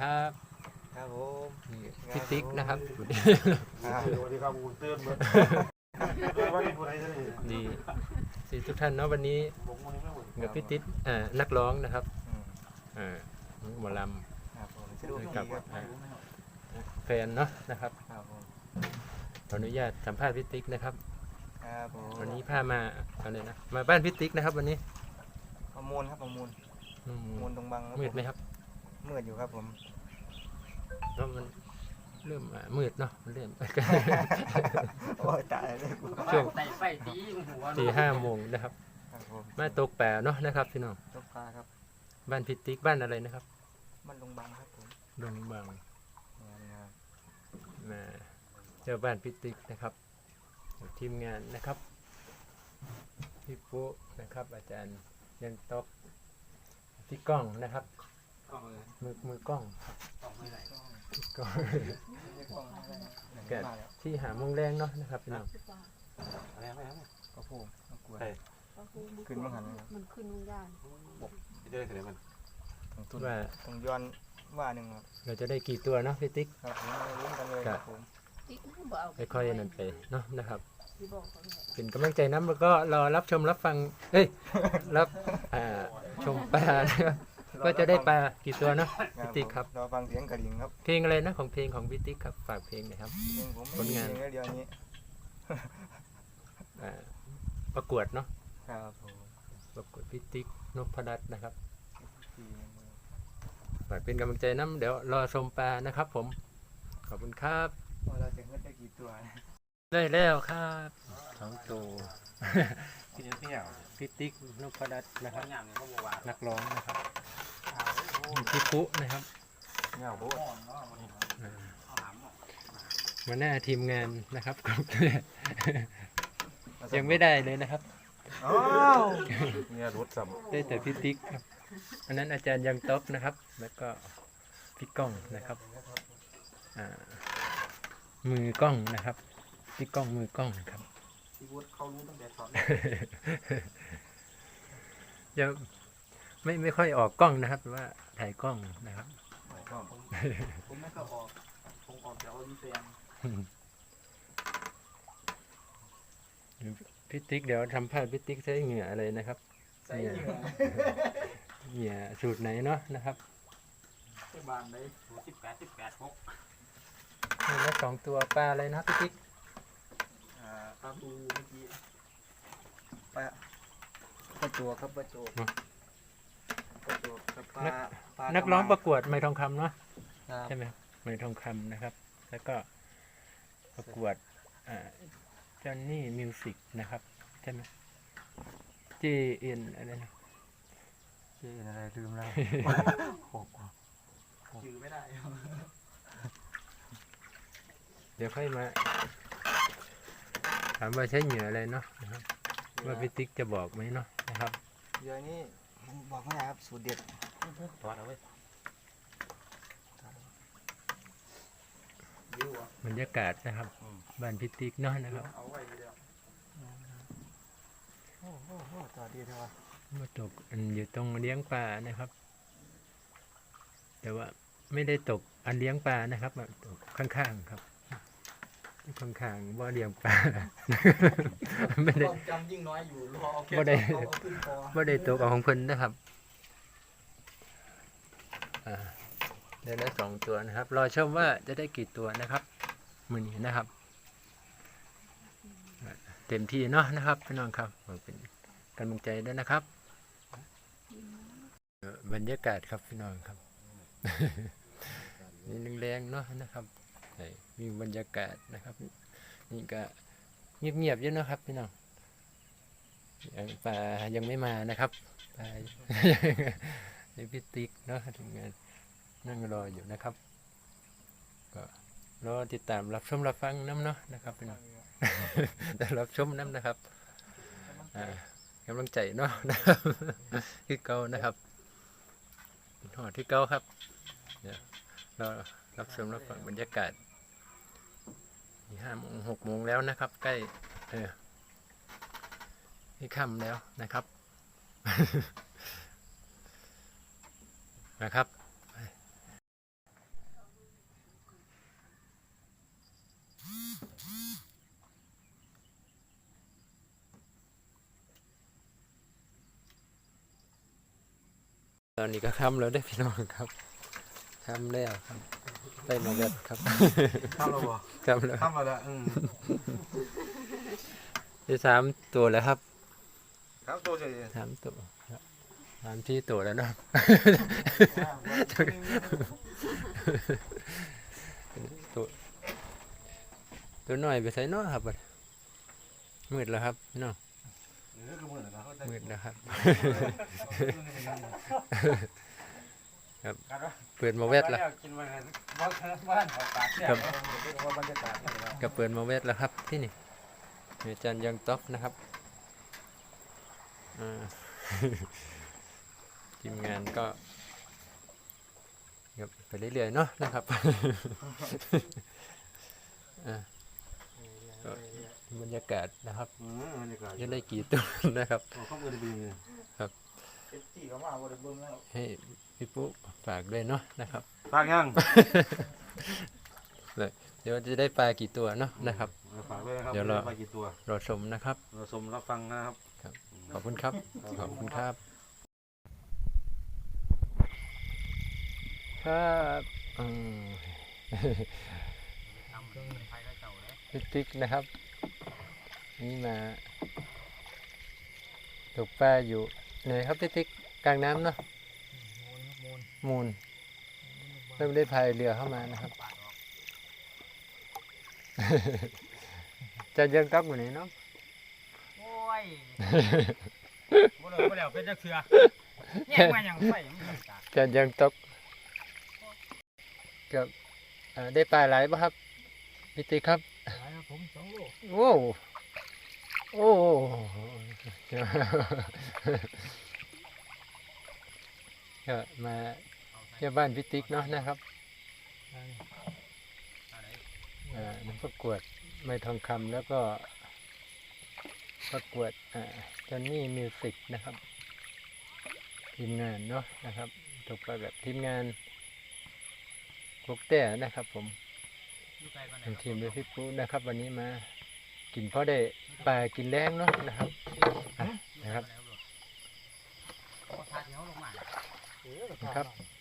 ครับครับผมนี่พี่ติ๊กนะครับสวัสดีครับสวัสดีครับอุ่นเตือนเมื่อเตือนว่าที่ผู้ใดจะนี่ดีสิทุกท่านเนาะวันนี้ผมวันนี้ไม่หมดกับพี่ติ๊กอ่านักร้องนะครับอืมอ่าหมอลครับผมสะดวกครับดีครับำแฟนเนาะนะครับครับผมขออนุญาตสัมภาษณ์พี่ติ๊กนะครับครับผมวันนี้พามาอะไรนะมาบ้านพี่ติ๊กนะครับ วันนี้ประมูลครับประมูลอืมประมูลตรงบังครับมืดไหมครับ มืดอยู่ครับผมเพราะมันเริ่มอ่ามืดเนาะมันเริ่ม โอ้ยตายเลยกูช่วง ใส่ไฟตีหัวสี่ห้าโมงนะครับครับผมมาตกแปะเนาะนะครับพี่น้องตกปลาครับบ้านพี่ติ๊กบ้านอะไรนะครับมันลงบังครับผมดงบางงานงานมาเจ้าบ้านพิติกนะครับทีมงานนะครับพี่ปุ๊นะครับ อาจารย์ยันตอกพี่ก้องนะครับ กล้องเลยมือมือกล้องกล้องไม่ไหลพี่ก้องไม่กล้องไม่ได้แกะมาแล้วที่หาโมงแรงเนาะนะครับพี่น้องอะไรไม่เอาก็พูดก็กลัวขึ้ขึ้นนมัมางหัหันนมันขึ้นมึงย่านจะได้เสร็จมันต้องทุนว่าต้องย้อนว่าหนึ่งครับเราจะได้กี่ตัวเนาะพี่ติ๊กครับผมไม่รู้กันเลยครับผมติ๊กบ่เอาไปค่อยๆนั่นไปเนาะนะครับที่บอกเขาเนี่ยเป็นกำลังใจน้ำแล้วก็รอรับชมรับฟังเอ้ยรับอ่าชมปลานะครับ ก็จะได้ปลากี่ตัวเนาะพี่ติ๊กครับรอฟังเสียงกระดิ่งครับเพลงอะไรนะของเพลงของพี่ติ๊กครับฝากเพลงหนะครับเพลงผมไม่ผลมีงานเพลงเดียวนี้อ่าประกวดเนาะครับผมประกวดพิติกนพรัตน์นะครับที่ฝากเป็นกำลังใจน้ำเดี๋ยวรอชมปลานะครับ ผม ขอบคุณครับว่าเราจะเงินได้กี่ตัวนะได้แล้วครับสองตัว ที่นี่เนี่ยพิติกนพรัตน์นะคข้ารับงหน้าเนี่ยเขาบอกว่านักร้องนะครับพี่ปุ๊นะครับเงาโบ้เอาหามออกหัวหน้าทีมงานนะครับยังไม่ได้เลยนะครับอ้าวเนี่ยรถสัมได้แต่พิติกครับอันนั้นอาจารย์ยังต๊อกนะครับ แล้วก็พี่ก้องนะครับอ่ามือกล้องนะครับ พี่ก้องมือกล้องครับ ที่วุฒิเขารู้ตั้งแต่ตอนยังไม่ไม่ค่อยออกกล้องนะครับแต่ว่าถ่ายกล้องนะครับผมไม่ก็ออกผมออกจากออดิเซียนพี่ติ๊กเดี๋ยวทำพลาดพี่ติ๊กใช้เหงื่ออะไรนะครับใส่เหงื่อเหงื่อสูตรไหนเนาะนะครับไปบานเลยหัวสิบแปดสิบแปดหกนี่แล้วสองตัวปลาอะไรนะพี่ติ๊กอ่า ปลาบูเมื่อกี้ปลาปลาตัวครับปลาโจกปลาโจกกับปลาปลานักร้องประกวดไม่ทองคำเนาะครับใช่ไหมครับไม่ทองคำนะครับ แล้วก็ประกวดอ่าจอนนี่มิวสิกนะครับ ใช่ไหม JN อะไรนะเจ๊อะไรลืมแล้วจือไม่ได้เดี๋ยวค่อยมา ถามว่าใช้เหงื่ออะไรเนาะนะครับว่าพี่ติ๊กจะบอกไหมเนาะนะครับเดี๋ยวนี้ผมบอกไม่ได้ครับสูตรเด็ดถอดเอาไว้ยิ้วอะบรรยากาศนะครับ บ้านพิติกเนาะนะครับเอาไว้เดียวโอ้โหโอ้ต่อดีเถอะวะมาตกอันอยู่ตรงเลี้ยงปลานะครับ แต่ว่าไม่ได้ตกอันเลี้ยงปลานะครับมาตกข้างๆครับ ข้างๆบ่อเลี้ยงปลาไม่ได้ความจำยิ่งน้อยอยู่รอเอาแค่บ่ได้เอาเอาขึ้นคอบ่ได้ตกเอาของเพิ่นนะครับอ่าได้แล้วสองตัวนะครับ รอชมว่าจะได้กี่ตัวนะครับมือนี้นะครับอ่าเต็มที่เนาะนะครับพี่น้องครับขอเป็นกำลังใจด้วยนะครับเอ่อบรรยากาศครับพี่น้องครับนี่แรงๆเนาะนะครับ มีบรรยากาศนะครับ นี่ก็เงียบๆอยู่เนะครับพี่น้องยังปลายังไม่มานะครับปลาไอพิติกเนาะทำงานนั่งรออยู่นะครับ ก็รอติดตามรับชมรับฟังน้ำเนาะนะครับพี่น้องแต่รับชมน้ำนะครับกำลังใจเนาะนะครับที่เก่านะครับหอดที่เก่าครับเดี๋ยวรอรับชมรับฟังบรรยากาศ้าโมงหกโมงแล้วนะครับ ใกล้ เออนี่ค่ำแล้วนะครับ นะครับตอนนี้ก็ค่ำแล้วได้พี่น้องครับค่ำแล้วครับ ได้มาเวทครับทำแล้วบ่ค่ำแล้วทำมาแล้วอืมได้สามตัวแล้วครับครับตัวเฉยสามตัวครับสามที่ตัวแล้วเนาะ ตัวตัวน้อยไปใส่เนาะครับบัดมืดแล้วครับพี่น้องเออก็มือนะเขาใจมืดแล้วครับ เปิดมาเวทแล้วกินวันนั้นวันวันออกปากเนี่ยครับว่าบรรยากาศเป็นไงก็เปิดมาเวทแล้วครับที่นี่อาจารย์ยังต๊อกนะครับอ่าทีมงานก็ครับไปเรื่อยๆเนาะนะครับอ่าก็บรรยากาศนะครับอืมบรรยากาศยังได้กี่ตัวนะครับโอ้เข้ามือดีเลยเอฟซีก็มาวันเบิ่งแล้วให้ พี่ปุ๊ฝากด้วยเนาะนะครับ ฝากยังเดี๋ยวจะได้ปลากี่ตัวเนาะนะครับ ฝากด้วยนะครับเดี๋ยวเราไปกี่ตัวรอชมนะครับเราชมรับฟังนะครับ ขอบคุณครับ ขอบคุณครับ ครับอืมนำเครื่องเงินไทยก็เจ้าเลยพี่ติ๊กนะครับ นี่มาตกปลาอยู่ไหนครับพี่ติ๊กกลางน้ำเนาะมูล มูลมูลเริ่มได้พายเรือเข้ามานะครับปาดออกจะยังต๊อกอยู่ไหนเนาะโอ้ยบ่เลยบ่แล้วเป็นจักเทื่อแย่งมาหยังไฟมันก็ตาจะยังต๊อกกับเอ่อได้ปลาหลายป่ะครับพี่ติ๊กครับ หลายครับผมสองโลโอ้โอ้ก็มา เที่ยวบ้านพิติกเนาะนะครับอ่อน้ำประกวดไม่ทองคำแล้วก็ประกวดจอนนี่มิวสิกนะครับ ทีมงานเนาะนะครับตกไปแบบทีมงานกุกแต่นะครับ ผมเป็นทีมโดยพี่ปุ๊นะครับ วันนี้มากินเพราะได้ปลากินแรงเนาะนะครับนะครับนะครับ